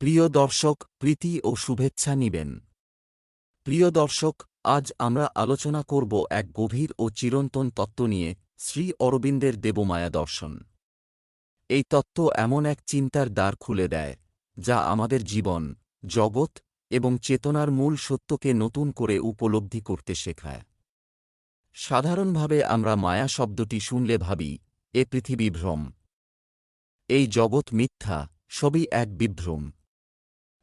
প্রিয় দর্শক, প্রীতি ও শুভেচ্ছা নিবেন। প্রিয় দর্শক, আজ আমরা আলোচনা করব এক গভীর ও চিরন্তন তত্ত্ব নিয়ে, শ্রী অরবিন্দের দেবমায়া দর্শন। এই তত্ত্ব এমন এক চিন্তার দ্বার খুলে দেয়, যা আমাদের জীবন, জগৎ এবং চেতনার মূল সত্যকে নতুন করে উপলব্ধি করতে শেখায়। সাধারণভাবে আমরা মায়া শব্দটি শুনলে ভাবি, এ পৃথিবী ভ্রম। এই জগৎ মিথ্যা, সবই এক বিভ্রম।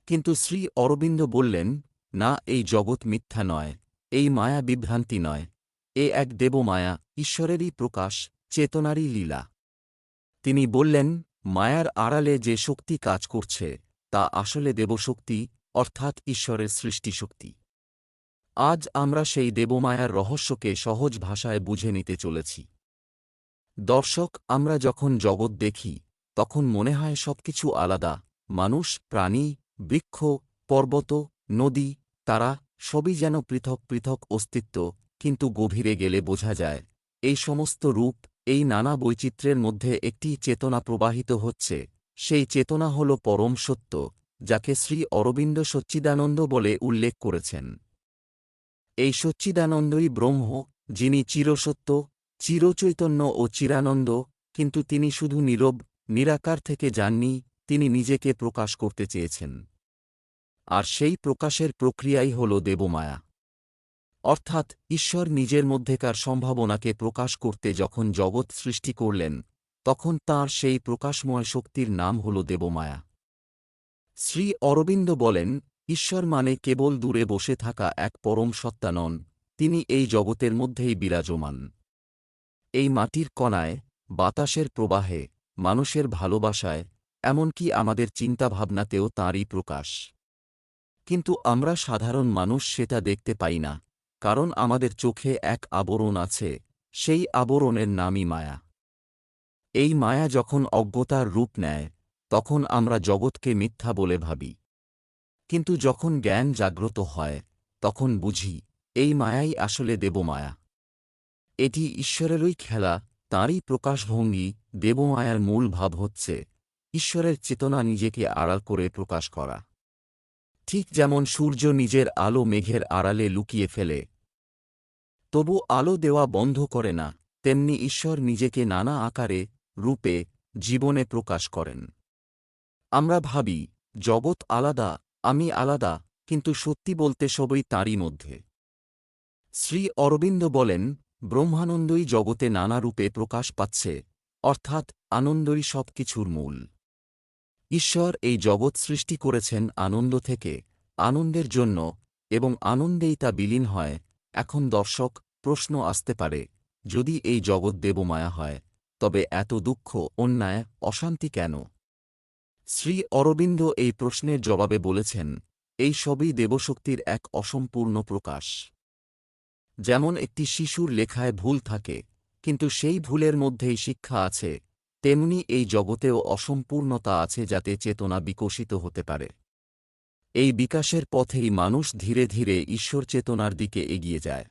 কিন্তু শ্রী অরবিন্দ বললেন, না, এই জগৎ মিথ্যা নয়, এই মায়া বিভ্রান্তি নয়, এ এক দেবমায়া, ঈশ্বরেরই প্রকাশ, চেতনারই লীলা। তিনি বললেন, মায়ার আড়ালে যে শক্তি কাজ করছে, তা আসলে দেবশক্তি, অর্থাৎ ঈশ্বরের সৃষ্টিশক্তি। আজ আমরা সেই দেবমায়ার রহস্যকে সহজ ভাষায় বুঝে নিতে চলেছি। দর্শক, আমরা যখন জগৎ দেখি, তখন মনে হয় সবকিছু আলাদা, মানুষ, প্রাণী বৃক্ষ, পর্বত, নদী, তারা সবই যেন পৃথক পৃথক অস্তিত্ব, কিন্তু গভীরে গেলে বোঝা যায়, এই সমস্ত রূপ, এই নানা বৈচিত্র্যের মধ্যে একটি চেতনা প্রবাহিত হচ্ছে, সেই চেতনা হল পরম সত্য, যাকে শ্রী অরবিন্দ সচ্চিদানন্দ বলে উল্লেখ করেছেন। এই সচ্চিদানন্দই ব্রহ্ম, যিনি চিরসত্য, চিরচৈতন্য ও চিরানন্দ, কিন্তু তিনি শুধু নীরব, নিরাকার থেকে যাননি, তিনি নিজেকে প্রকাশ করতে চেয়েছেন। আর সেই প্রকাশের প্রক্রিয়াই হল দেবমায়া। অর্থাৎ ঈশ্বর নিজের মধ্যেকার সম্ভাবনাকে প্রকাশ করতে যখন জগৎ সৃষ্টি করলেন, তখন তাঁর সেই প্রকাশময় শক্তির নাম হল দেবমায়া। শ্রী অরবিন্দ বলেন, ঈশ্বর মানে কেবল দূরে বসে থাকা এক পরম সত্তা নন, তিনি এই জগতের মধ্যেই বিরাজমান। এই মাটির কণায়, বাতাসের প্রবাহে, মানুষের ভালোবাসায়, এমনকি আমাদের চিন্তাভাবনাতেও তাঁরই প্রকাশ। কিন্তু আমরা সাধারণ মানুষ সেটা দেখতে পাই না, কারণ আমাদের চোখে এক আবরণ আছে, সেই আবরণের নামই মায়া। এই মায়া যখন অজ্ঞতার রূপ নেয়, তখন আমরা জগৎকে মিথ্যা বলে ভাবি। কিন্তু যখন জ্ঞান জাগ্রত হয়, তখন বুঝি, এই মায়াই আসলে দেবমায়া। এটি ঈশ্বরেরই খেলা, তাঁরই প্রকাশভঙ্গি, দেবমায়ার মূল ভাব হচ্ছে, ঈশ্বরের চেতনা নিজেকে আড়াল করে প্রকাশ করা। ঠিক যেমন সূর্য নিজের আলো মেঘের আড়ালে লুকিয়ে ফেলে। তবু আলো দেওয়া বন্ধ করে না, তেমনি ঈশ্বর নিজেকে নানা আকারে, রূপে, জীবনে প্রকাশ করেন। আমরা ভাবি, জগৎ আলাদা, আমি আলাদা, কিন্তু সত্যি বলতে সবই তাঁরই মধ্যে। শ্রী অরবিন্দ বলেন, ব্রহ্মানন্দই জগতে নানা রূপে প্রকাশ পাচ্ছে, অর্থাৎ আনন্দই সব কিছুর মূল। ঈশ্বর এই জগৎ সৃষ্টি করেছেন আনন্দ থেকে, আনন্দের জন্য, এবং আনন্দেই তা বিলীন হয়, এখন দর্শক, প্রশ্ন আসতে পারে, যদি এই জগৎ দেবমায়া হয়, তবে এত দুঃখ, অন্যায়, অশান্তি কেন? শ্রী অরবিন্দ এই প্রশ্নের জবাবে বলেছেন, এই সবই দেবশক্তির এক অসম্পূর্ণ প্রকাশ। যেমন একটি শিশুর লেখায় ভুল থাকে, কিন্তু সেই ভুলের মধ্যেই শিক্ষা আছে তেমনি এই জগতেও অসম্পূর্ণতা আছে যাতে চেতনা বিকশিত হতে পারে। এই বিকাশের পথেই মানুষ ধীরে ধীরে ঈশ্বর চেতনার দিকে এগিয়ে যায়।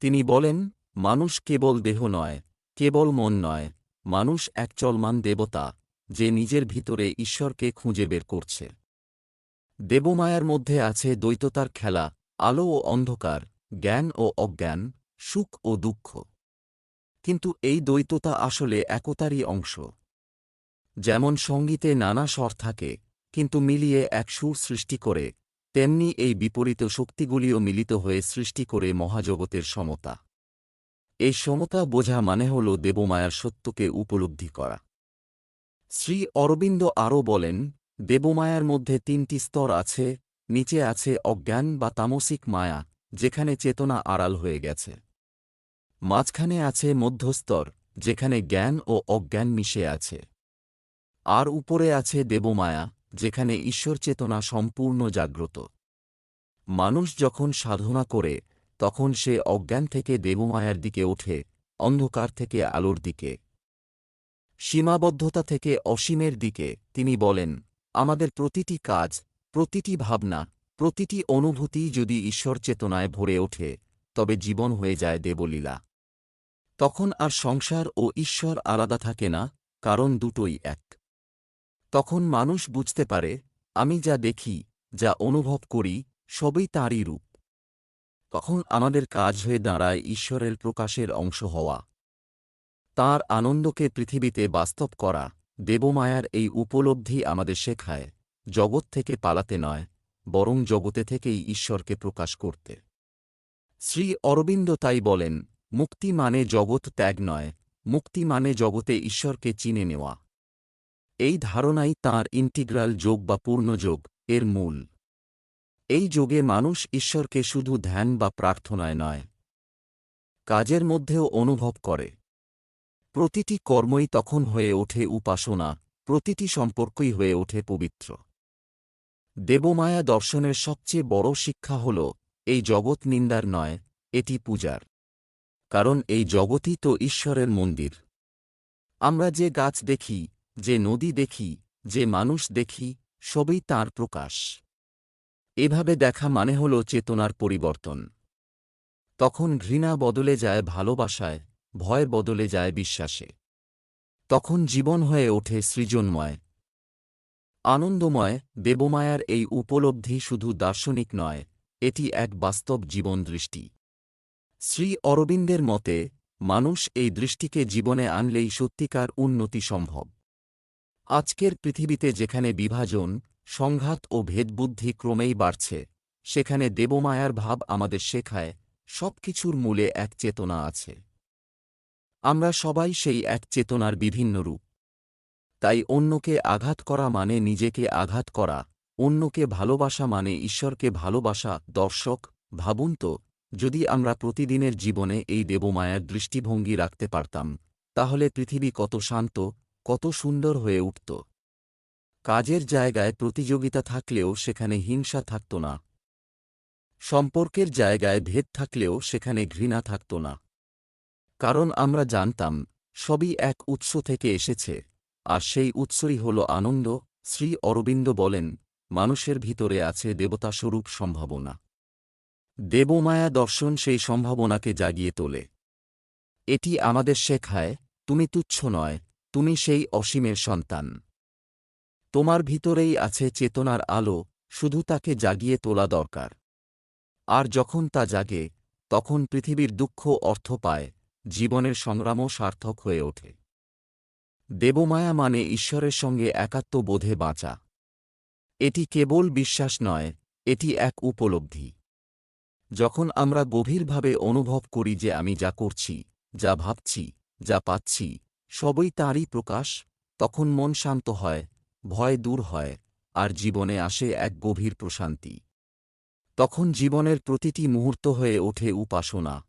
তিনি বলেন, মানুষ কেবল দেহ নয়, কেবল মন নয়, মানুষ এক চলমান দেবতা, যে নিজের ভিতরে ঈশ্বরকে খুঁজে বের করছে। দেবমায়ার মধ্যে আছে দ্বৈততার খেলা, আলো ও অন্ধকার, জ্ঞান ও অজ্ঞান, সুখ ও দুঃখ। কিন্তু এই দ্বৈততা আসলে একতারই অংশ। যেমন সঙ্গীতে নানা স্বর থাকে, কিন্তু মিলিয়ে এক সুর সৃষ্টি করে, তেমনি এই বিপরীত শক্তিগুলিও মিলিত হয়ে সৃষ্টি করে মহাজগতের সমতা। এই সমতা বোঝা মানে হল দেবমায়ার সত্যকে উপলব্ধি করা। শ্রী অরবিন্দ আরও বলেন, দেবমায়ার মধ্যে তিনটি স্তর আছে, নিচে আছে অজ্ঞান বা তামসিক মায়া, যেখানে চেতনা আড়াল হয়ে গেছে। মাঝখানে আছে মধ্যস্তর, যেখানে জ্ঞান ও অজ্ঞান মিশে আছে। আর উপরে আছে দেবমায়া, যেখানে ঈশ্বর চেতনা সম্পূর্ণ জাগ্রত। মানুষ যখন সাধনা করে, তখন সে অজ্ঞান থেকে দেবমায়ার দিকে ওঠে, অন্ধকার থেকে আলোর দিকে। সীমাবদ্ধতা থেকে অসীমের দিকে, তিনি বলেন, আমাদের প্রতিটি কাজ, প্রতিটি ভাবনা, প্রতিটি অনুভূতি যদি ঈশ্বর চেতনায় ভরে ওঠে, তবে জীবন হয়ে যায় দেবলীলা। তখন আর সংসার ও ঈশ্বর আলাদা থাকে না, কারণ দুটোই এক। তখন মানুষ বুঝতে পারে, আমি যা দেখি, যা অনুভব করি, সবই তাঁরই রূপ। তখন আমাদের কাজ হয়ে দাঁড়ায় ঈশ্বরের প্রকাশের অংশ হওয়া। তার আনন্দকে পৃথিবীতে বাস্তব করা, দেবমায়ার এই উপলব্ধি আমাদের শেখায়, জগৎ থেকে পালাতে নয়, বরং জগতে থেকেই ঈশ্বরকে প্রকাশ করতে। শ্রী অরবিন্দ তাই বলেন মুক্তি মানে জগৎ ত্যাগ নয়, মুক্তি মানে জগতে ঈশ্বরকে চিনে নেওয়া। এই ধারণাই তাঁর ইন্টিগ্রাল যোগ বা পূর্ণযোগ এর মূল। এই যোগে মানুষ ঈশ্বরকে শুধু ধ্যান বা প্রার্থনায় নয়, কাজের মধ্যেও অনুভব করে। প্রতিটি কর্মই তখন হয়ে ওঠে উপাসনা, প্রতিটি সম্পর্কই হয়ে ওঠে পবিত্র। দেবমায়া দর্শনের সবচেয়ে বড় শিক্ষা হল, এই জগৎ নিন্দার নয়, এটি পূজার। কারণ এই জগতই তো ঈশ্বরের মন্দির। আমরা যে গাছ দেখি, যে নদী দেখি, যে মানুষ দেখি, সবই তার প্রকাশ। এভাবে দেখা মানে হল চেতনার পরিবর্তন। তখন ঘৃণা বদলে যায় ভালোবাসায়, ভয় বদলে যায় বিশ্বাসে। তখন জীবন হয়ে ওঠে সৃজনময়। আনন্দময়, দেবমায়ার এই উপলব্ধি শুধু দার্শনিক নয়, এটি এক বাস্তব জীবন দৃষ্টি। শ্রী অরবিন্দের মতে, মানুষ এই দৃষ্টিকে জীবনে আনলেই সত্যিকার উন্নতি সম্ভব। আজকের পৃথিবীতে যেখানে বিভাজন, সংঘাত ও ভেদবুদ্ধি ক্রমেই বাড়ছে, সেখানে দেবমায়ার ভাব আমাদের শেখায়, সবকিছুর মূলে এক চেতনা আছে। আমরা সবাই সেই এক চেতনার বিভিন্ন রূপ। তাই অন্যকে আঘাত করা মানে নিজেকে আঘাত করা, অন্যকে ভালোবাসা মানে ঈশ্বরকে ভালোবাসা, দর্শক, ভাবুন তো যদি আমরা প্রতিদিনের জীবনে এই দেবমায়ার দৃষ্টিভঙ্গি রাখতে পারতাম, তাহলে পৃথিবী কত শান্ত, কত সুন্দর হয়ে উঠত। কাজের জায়গায় প্রতিযোগিতা থাকলেও সেখানে হিংসা থাকত না। সম্পর্কের জায়গায় ভেদ থাকলেও সেখানে ঘৃণা থাকত না। কারণ আমরা জানতাম, সবই এক উৎস থেকে এসেছে, আর সেই উৎসই হল আনন্দ, শ্রী অরবিন্দ বলেন, মানুষের ভিতরে আছে দেবতাস্বরূপ সম্ভাবনা। দেবমায়া দর্শন সেই সম্ভাবনাকে জাগিয়ে তোলে। এটি আমাদের শেখায়, তুমি তুচ্ছ নয়, তুমি সেই অসীমের সন্তান। তোমার ভিতরেই আছে চেতনার আলো, শুধু তাকে জাগিয়ে তোলা দরকার। আর যখন তা জাগে, তখন পৃথিবীর দুঃখ অর্থ পায়, জীবনের সংগ্রামও সার্থক হয়ে ওঠে। দেবমায়া মানে ঈশ্বরের সঙ্গে একাত্ম বোধে বাঁচা। এটি কেবল বিশ্বাস নয়, এটি এক উপলব্ধি। যখন আমরা গভীরভাবে অনুভব করি যে আমি যা করছি, যা ভাবছি, যা পাচ্ছি, সবই তাঁরই প্রকাশ, তখন মন শান্ত হয়, ভয় দূর হয়, আর জীবনে আসে এক গভীর প্রশান্তি। তখন জীবনের প্রতিটি মুহূর্ত হয়ে ওঠে উপাসনা।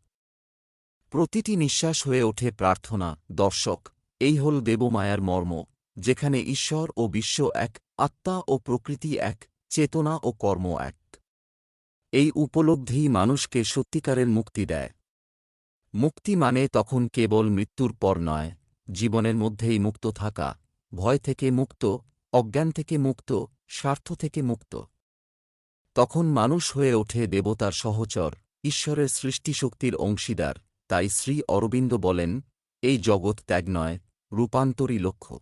প্রতিটি নিঃশ্বাস হয়ে ওঠে প্রার্থনা, দর্শক, এই হল দেবমায়ার মর্ম, যেখানে ঈশ্বর ও বিশ্ব এক, আত্মা ও প্রকৃতি এক, চেতনা ও কর্ম এক। এই উপলব্ধিই মানুষকে সত্যিকারের মুক্তি দেয়। মুক্তি মানে তখন কেবল মৃত্যুর পর নয়, জীবনের মধ্যেই মুক্ত থাকা, ভয় থেকে মুক্ত, অজ্ঞান থেকে মুক্ত, স্বার্থ থেকে মুক্ত। তখন মানুষ হয়ে ওঠে দেবতার সহচর, ঈশ্বরের সৃষ্টিশক্তির অংশীদার, তাই শ্রী অরবিন্দ বলেন, এই জগৎ ত্যাগ নয় রূপান্তরী লক্ষ্য।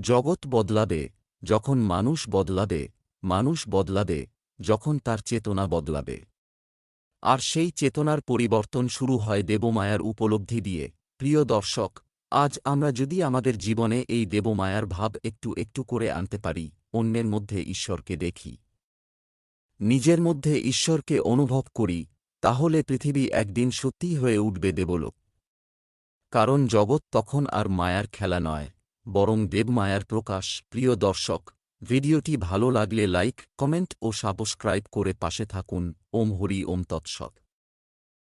জগৎ বদলাবে, যখন মানুষ বদলাবে মানুষ বদলাবে যখন তার চেতনা বদলাবে। আর সেই চেতনার পরিবর্তন শুরু হয় দেবমায়ার উপলব্ধি দিয়ে, প্রিয় দর্শক, আজ আমরা যদি আমাদের জীবনে এই দেবমায়ার ভাব একটু একটু করে আনতে পারি, অন্যের মধ্যে ঈশ্বরকে দেখি। নিজের মধ্যে ঈশ্বরকে অনুভব করি, তাহলে পৃথিবী একদিন সত্যিই হয়ে উঠবে দেবলোক। কারণ জগৎ তখন আর মায়ার খেলা নয়, বরং দেবমায়ার প্রকাশ। প্রিয় দর্শক ভিডিওটি ভালো লাগলে লাইক কমেন্ট ও সাবস্ক্রাইব করে পাশে থাকুন। ওম হরি ওম তৎসৎ।